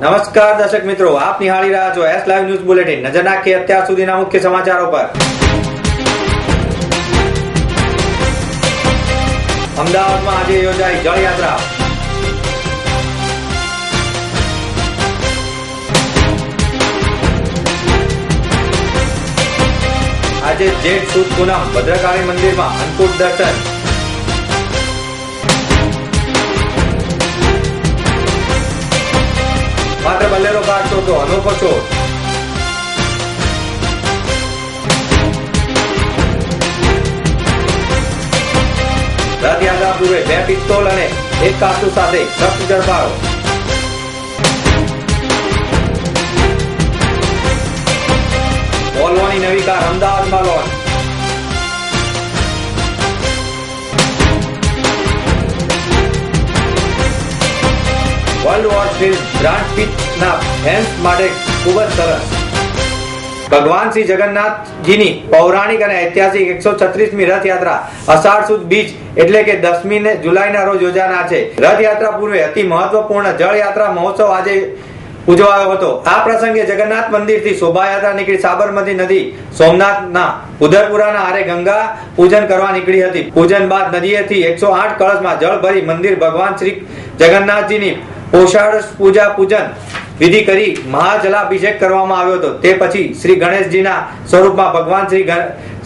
નમસ્કાર દર્શક મિત્રો, આપ નિહાળી રહ્યા છો એસ લાઈવ ન્યૂઝ બુલેટિન નજર નાખીએ અત્યાર સુધીના મુખ્ય સમાચારો પર. અમદાવાદમાં આજે યોજાઈ જળયાત્રા. આજે જેઠ સુદ પૂનમ, ભદ્રકાળી મંદિરમાં અન્નકૂટ દર્શન. માત્ર બલ્લેરો હતો અનોખો છોડ રથયાત્રા પૂર્વે બે પિસ્તોલ અને એક કાસુ સાથે શસ્ત્ર ઝડપાયો વોલ્વોની નવી કાર અમદાવાદમાં launch world war three Brad પીટના fans માટે ખૂબ જ સરસ. ભગવાન શ્રી જગન્નાથજીની પૌરાણિક અને ઐતિહાસિક એકસો છત્રીસમી રથયાત્રા અષાઢ સુદ બીજ એટલે કે દસમી જુલાઈના રોજ યોજાનાર છે. રથયાત્રા પૂર્વે અતિ મહત્વપૂર્ણ જળયાત્રા મહોત્સવ આજે ઉજવાયો હતો. આ પ્રસંગે જગન્નાથ મંદિરથી શોભાયાત્રા નીકળી સાબરમતી નદી સોમનાથના ઉદરપુરાના આરે ગંગા પૂજન કરવા નીકળી હતી. પૂજન બાદ નદીએથી એકસો આઠ કળશમાં જળ ભરી મંદિર ભગવાન શ્રી જગન્નાથજીની પોષાળ પૂજા પૂજન વિધિ કરી મહાજલાભિષેક કરવામાં આવ્યો હતો. તે પછી શ્રી ગણેશજીના સ્વરૂપમાં ભગવાન શ્રી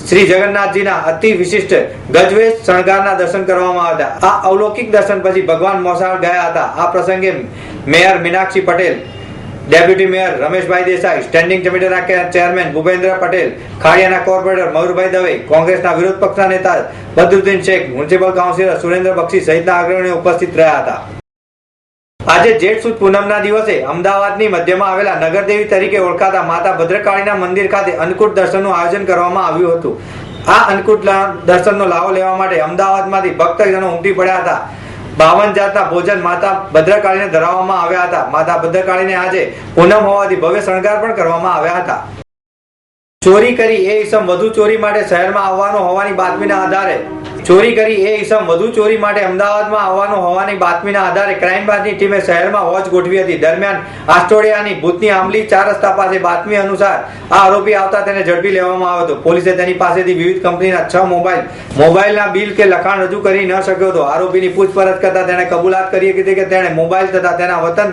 શ્રી જગન્નાથજીના અતિ વિશિષ્ટ ગજવેશ શણગારના દર્શન કરવામાં આવ્યા હતા. આ અવલૌકિક દર્શન પછી ભગવાન મોસાળ ગયા હતા. આ પ્રસંગે mayor Meenakshi Patel, deputy mayor Rameshbhai Desai, standing કમિટીના ચેરમેન ભૂપેન્દ્ર પટેલ, ખાડિયાના કોર્પોરેટર મયુરભાઈ દવે, કોંગ્રેસના વિરોધ પક્ષના નેતા બદરુદ્દીન શેખ, મ્યુનિસિપલ કાઉન્સિલર સુરેન્દ્ર બક્ષી સહિતના અગ્રણીઓ ઉપસ્થિત રહ્યા હતા. આજે જેઠ સુદ પૂનમના દિવસે અમદાવાદની મધ્યમાં આવેલા નગરદેવી તરીકે ઓળખાતા માતા ભદ્રકાળીના મંદિર ખાતે અન્નકૂટ દર્શનનું આયોજન કરવામાં આવ્યું હતું. આ અન્નકૂટ દર્શનનો લાવો લેવા માટે અમદાવાદમાંથી ભક્તજનો ઉમટી પડ્યા હતા. બાવન જાતના ભોજન માતા ભદ્રકાળીને ધરાવવામાં આવ્યા હતા. માતા ભદ્રકાળીને આજે પૂનમ હોવાથી ભવ્ય શણગાર પણ કરવામાં આવ્યા હતા. ચોરી કરી એ ઈસમ વધુ ચોરી માટે શહેરમાં આવવાનો હોવાની બાતમીના આધારે ચોરી કરી, એ ઈસમ વધુ ચોરી માટે અમદાવાદમાં આવવાનો હોવાની બાતમીના આધારે ક્રાઇમ બ્રાન્ચની ટીમે શહેરમાં વોચ ગોઠવી હતી. દરમિયાન આસ્ટોડિયાની ભૂતની આંબલી ચાર રસ્તા પાસે બાતમી અનુસાર આ આરોપી આવતા તેને ઝડપી લેવામાં આવ્યો હતો. પોલીસે તેની પાસેથી વિવિધ કંપનીના છ મોબાઈલ મોબાઈલના બિલ કે લખાણ રજૂ કરી ન શક્યો હતો. આરોપીની પૂછપરછ કરતા તેણે કબૂલાત કરી હતી કે તેણે મોબાઈલ તથા તેના વતન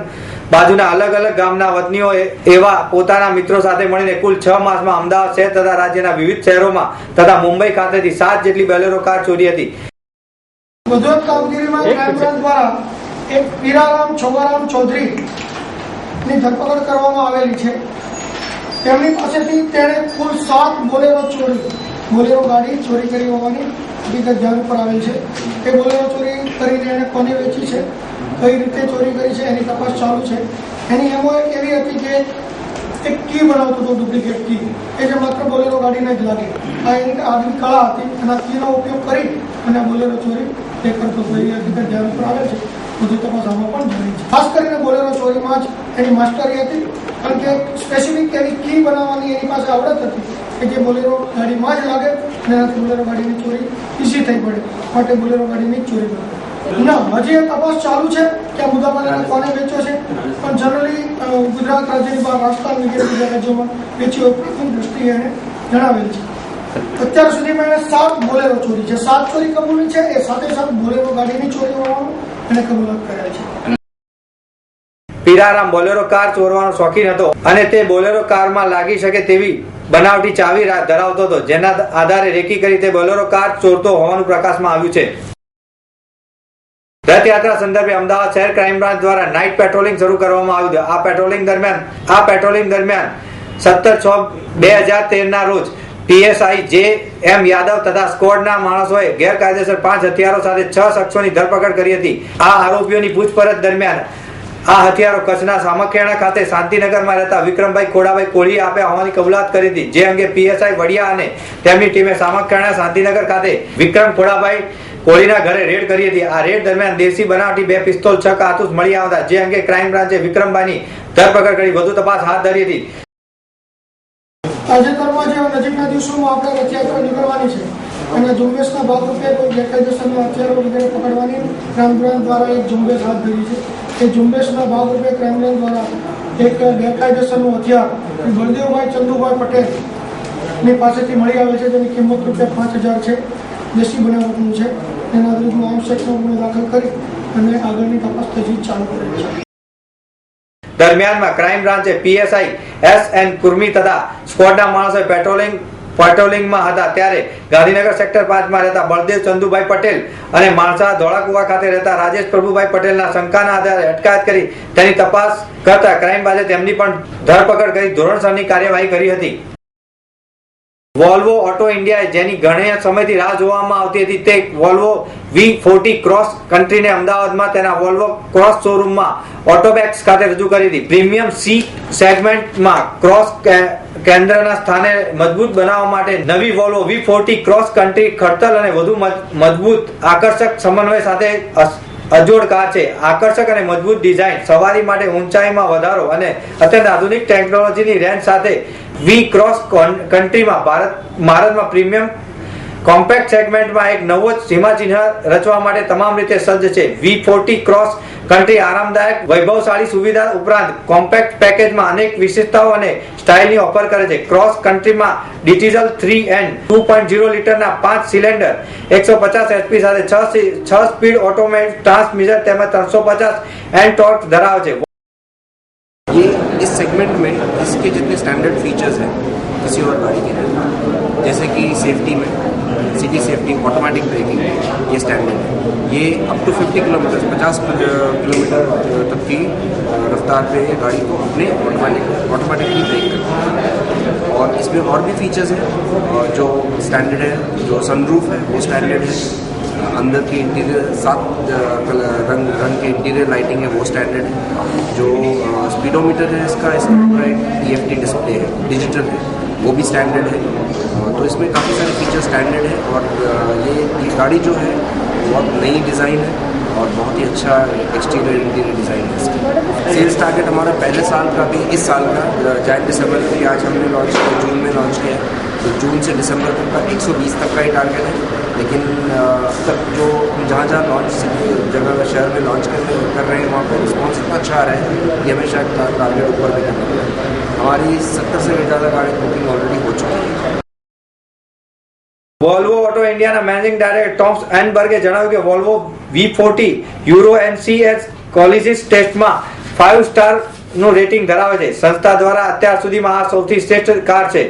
બાજુના અલગ અલગ ગામના વતનીઓ એવા પોતાના મિત્રો સાથે મળીને કુલ છ માસમાં અમદાવાદ શહેર તથા રાજ્યના વિવિધ શહેરોમાં તથા મુંબઈ ખાતેથી સાત જેટલી બેલેરો કાર ચોરી હતી. ગુજરાત કામગીરીમાં ક્રાઇમ બ્રાન્ચ દ્વારા એક પીરારામ છોગારામ ચૌધરી ની ધરપકડ કરવામાં આવેલી છે. તેમની પાસેથી તેણે કુલ સાત બોલેરો ચોરી બોલેરો ગાડી ચોરી કરી હોવાની હકીકત ધ્યાન ઉપર આવેલ છે. એ બોલેરો ચોરી કરીને એને કોને વેચી છે? કઈ રીતે ચોરી કરી છે, એની તપાસ ચાલુ છે. એની એમો એવી હતી કે એક કી બનાવતો હતો ડુપ્લિકેટ કી. એ જે માત્ર બોલેરો ગાડીને જ લાગે. આ એની આગની કળા હતી, એના કીનો ઉપયોગ કરી અને બોલેરો ચોરી તે કરતો હતો. એ ધ્યાન ઉપર આવે છે. વધુ તપાસ આમાં પણ જાણી છે. ખાસ કરીને બોલેરો ચોરીમાં જ એની માસ્ટરી હતી, કારણ કે સ્પેસિફિક એની કી બનાવવાની એની પાસે આવડત હતી કે જે બોલેરો ગાડીમાં જ લાગે અને બોલેરો ગાડીની ચોરી ઈઝી થઈ પડે. માટે બોલેરો ગાડીની ચોરી કરે ના, હજી તપાસ ચાલુ છે કે આ મુદ્દામાલ કોને વેચ્યો છે. પણ જનરલી ગુજરાત રાજ્યની બહાર રાજસ્થાન વગેરે બીજા રાજ્યોમાં વેચ્યો પ્રથમ દ્રષ્ટિએ એને જણાવેલ છે. અત્યાર સુધીમાં એને સાત બોલેરો ચોરી છે. સાત ચોરી કબૂલી છે, એ સાથે સાથે બોલેરો ગાડીની ચોરી હોવાનું એને કબૂલાત કરેલ છે. પીરારામ બોલેરો કાર ચોરવાનો શોખીન હતો અને તે બોલેરો કારમાં લાગી શકે તેવી બનાવટી ચાવી ધરાવતો હતો. જેના આધારે રેકી કરી તે બોલેરો કાર ચોરતો હોવાનું પ્રકાશમાં આવ્યું છે. રથયાત્રા સંદર્ભે અમદાવાદ શહેર ક્રાઇમ બ્રાન્ચ દ્વારા નાઇટ પેટ્રોલિંગ શરૂ કરવામાં આવ્યું આ પેટ્રોલિંગ દરમિયાન, આ પેટ્રોલિંગ દરમિયાન સત્તર છ બે હજાર તેર ના રોજ પીએસઆઈ જે એમ યાદવ તથા સ્કોડના માણસોએ ગેરકાયદેસર પાંચ હથિયારો સાથે છ શખ્સોની ધરપકડ કરી હતી. આ આરોપીઓની પૂછપરછ દરમિયાન આ હથિયારો કચ્છના સામખેડા ખાતે શાંતિનગરમાં રહેતા વિક્રમભાઈ ખોડાભાઈ કોળી આપે હોવાની કબૂલાત કરી હતી. જે અંગે પીએસઆઈ વડિયા અને તેમની ટીમે સામખેડા શાંતિનગર ખાતે વિક્રમ ખોડાભાઈ કોળીના ઘરે રેડ કરી હતી. આ રેડ દરમિયાન દેશી બનાવટી બે પિસ્તોલ છ કારતૂસ મળી આવતા, જે અંગે ક્રાઇમ બ્રાન્ચે વિક્રમભાઈની ધરપકડ કરી વધુ તપાસ હાથ ધરી હતી. તાજેતરમાં જે નજીકના દિવસોમાં આપણે રથયાત્રા નીકળવાની છે. અને ઝુંબેશના ભાગરૂપે કોઈ ગેરકાયદેસરના હથિયારો વગેરે પકડવાની ક્રાઇમ બ્રાન્ચ દ્વારા એક ઝુંબેશ હાથ ધરી છે. એ ઝુંબેશના ભાગરૂપે ક્રાઇમ બ્રાન્ચ દ્વારા એક ગેરકાયદેસરનું હથિયાર બળદેવભાઈ ચંદુભાઈ પટેલની પાસેથી મળી આવે છે. જેની કિંમત રૂપિયા પાંચ હજાર છે. દેશી બનાવટનું છે. એના વિરુદ્ધમાં સેક્સનો ગુનો દાખલ કરી અને આગળની તપાસ તજવીજ ચાલુ કરેલ છે. દરમિયાનમાં ક્રાઇમ બ્રાન્ચે પીએસઆઈ એસ એન કુર્મી તથા સ્કોડના માણસો પેટ્રોલિંગ પેટ્રોલિંગમાં હતા ત્યારે ગાંધીનગર સેક્ટર પાંચમાં રહેતા બળદેવ ચંદુભાઈ પટેલ અને માણસા ધોળાકુવા ખાતે રહેતા રાજેશ પ્રભુભાઈ પટેલના શંકાના આધારે અટકાયત કરી તેની તપાસ કરતા ક્રાઇમ બ્રાન્ચે તેમની પણ ધરપકડ કરી ધોરણસરની કાર્યવાહી કરી હતી. વોલ્વો ઓટો ઇન્ડિયાએ જેની ઘણા સમયથી રાહ જોવામાં આવતી હતી તે વોલ્વો વી ફોર્ટી ક્રોસ કન્ટ્રીને અમદાવાદમાં તેના વોલ્વો ક્રોસ શોરૂમમાં ઓટોબેક્સ ખાતે રજૂ કરી હતી. પ્રીમિયમ સી સેગમેન્ટમાં ક્રોસ કેન્દ્રના સ્થાને મજબૂત બનાવવા માટે નવી Volvo V forty cross country ખડતલ અને વધુ મજ- મજબૂત આકર્ષક સમન્વય સાથે અજોડ કાર છે. આકર્ષક અને મજબૂત ડિઝાઇન સવારી માટે ઊંચાઈમાં વધારો અને અત્યંત આધુનિક ટેકનોલોજીની રેન્જ સાથે વી ક્રોસ કન્ટ્રીમાં ભારત ભારતમાં પ્રીમિયમ કોમ્પેક્ટ સેગમેન્ટમાં એક નવો જ સીમાચિહ્ન રચવા માટે તમામ રીતે સજ્જ છે. વી ફોર્ટી ક્રોસ કન્ટ્રી આરામદાયક, વૈભવશાળી સુવિધા ઉપરાંત કોમ્પેક્ટ પેકેજમાં અનેક વિશેષતાઓ અને સ્ટાઇલની ઓફર કરે છે. ક્રોસ કન્ટ્રીમાં digital three and two point zero લીટરના પાંચ સિલિન્ડર, એકસો પચાસ એચપી સાથે છ સ્પીડ ઓટોમેટ ટ્રાન્સમિટર તેમજ ત્રણસો પચાસ એન્ડ ટોર્ક ધરાવે છે. सेगमेंट में इसके जितने स्टैंडर्ड फीचर्स हैं, किसी और गाड़ी के जैसे कि सेफ्टी में सिटी सेफ्टी ऑटोमेटिक ब्रेकिंग ये स्टैंडर्ड है। ये अप टू 50 किलोमीटर 50 किलोमीटर तक की रफ्तार पे गाड़ी को अपने ऑटोमेटिक ऑटोमेटिकली ब्रेक करती है। और इसमें और भी फीचर्स हैं जो स्टैंडर्ड है, जो सनरूफ है, वो स्टैंडर्ड है। अंदर की इंटीरियर सात रंग रंग के इंटीरियर लाइटिंग है, वो स्टैंडर्ड है। जो स्पीडोमीटर है इसका इसका ई डिस्प्ले है डिजिटल है, वो भी स्टैंडर्ड है। तो इसमें काफ़ी सारे फीचर स्टैंडर्ड है और ये गाड़ी जो है, बहुत नई डिज़ाइन है और बहुत ही अच्छा एक्सटीरियर इंटीरियर डिज़ाइन है इसकी। सेल्स टारगेट हमारा पहले साल का भी, इस साल का चाहे दिसंबर में आज हमने लॉन्च किया, जून में लॉन्च किया है। तो जून से दिसंबर तक का 120 तक का ही टारगेट है। लेकिन अ, अब तक जो जहाँ जहाँ लॉन्च जगह शहर में लॉन्च कर कर रहे हैं वहाँ पर रिस्पॉन्स इतना अच्छा आ रहा है कि हमें शायद टा- टारगेट ऊपर भी करना पड़ेगा हमारी सत्तर से भी ज़्यादा गाड़ी बुकिंग ऑलरेडी हो चुकी है વોલ્વો ઓટો ઇન્ડિયાના મેનેજિંગ ડાયરેક્ટર ટોમ્સ એનબર્ગે જણાવ્યું કે Volvo V forty Euro NCAP collisions ટેસ્ટમાં ફાઇવ સ્ટાર નું રેટિંગ ધરાવે છે સંસ્થા દ્વારા અત્યાર સુધીમાં આ સૌથી શ્રેષ્ઠ કાર છે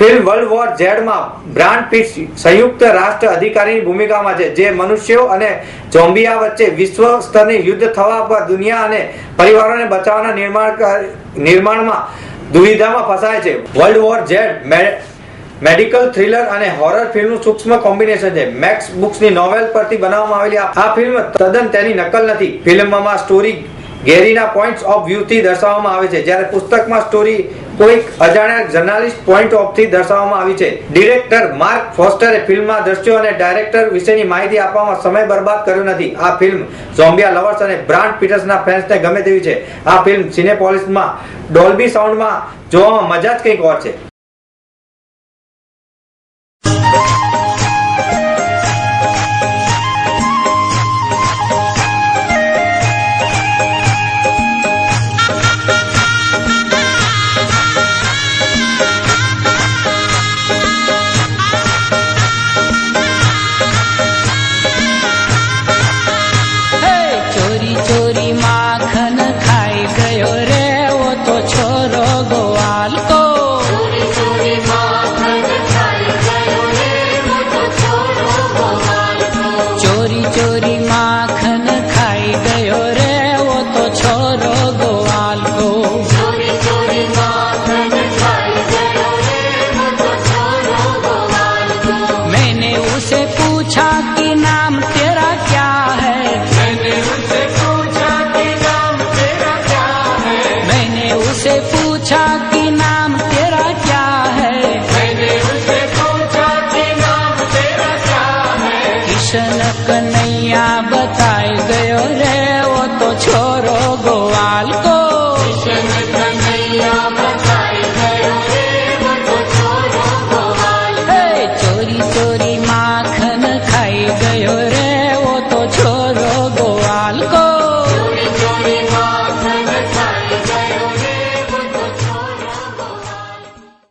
ફિલ્મ વર્લ્ડ વોર ઝેડમાં બ્રાન્ડ પીટ સંયુક્ત રાષ્ટ્ર અધિકારીની ભૂમિકામાં છે. જે મનુષ્યો અને ઝોમ્બિયા વચ્ચે વિશ્વ સ્તરની યુદ્ધ થવા પર દુનિયા અને પરિવારોને બચાવવાના નિર્માણ નિર્માણમાં દુવિધામાં ફસાય છે. World war Z medical thriller અને હોરર ફિલ્મનું સૂક્ષ્મ કોમ્બિનેશન છે. મેક્સ બુક્સની નોવેલ પરથી બનાવવામાં આવેલી આ ફિલ્મ તદ્દન તેની નકલ નથી. ફિલ્મમાં સ્ટોરી ગેરીના પોઈન્ટ્સ ઓફ વ્યૂથી દર્શાવવામાં આવે છે. જ્યારે પુસ્તકમાં સ્ટોરી કોઈક અજાણ્યા જર્નાલિસ્ટ પોઈન્ટ ઓફથી દર્શાવવામાં આવી છે. ડિરેક્ટર માર્ક ફોસ્ટરે ફિલ્મમાં દ્રશ્યો અને ડાયરેક્ટર વિશેની માહિતી આપવામાં સમય બરબાદ કર્યો નથી. આ ફિલ્મ ઝોમ્બિયા લવર્સ અને બ્રાન્ડ પીટર્સના ફેન્સને ગમે તેવી છે. આ ફિલ્મ સિનેપોલિસમાં ડોલ્બી સાઉન્ડમાં જોવામાં મજા જ કંઈક ઓર છે.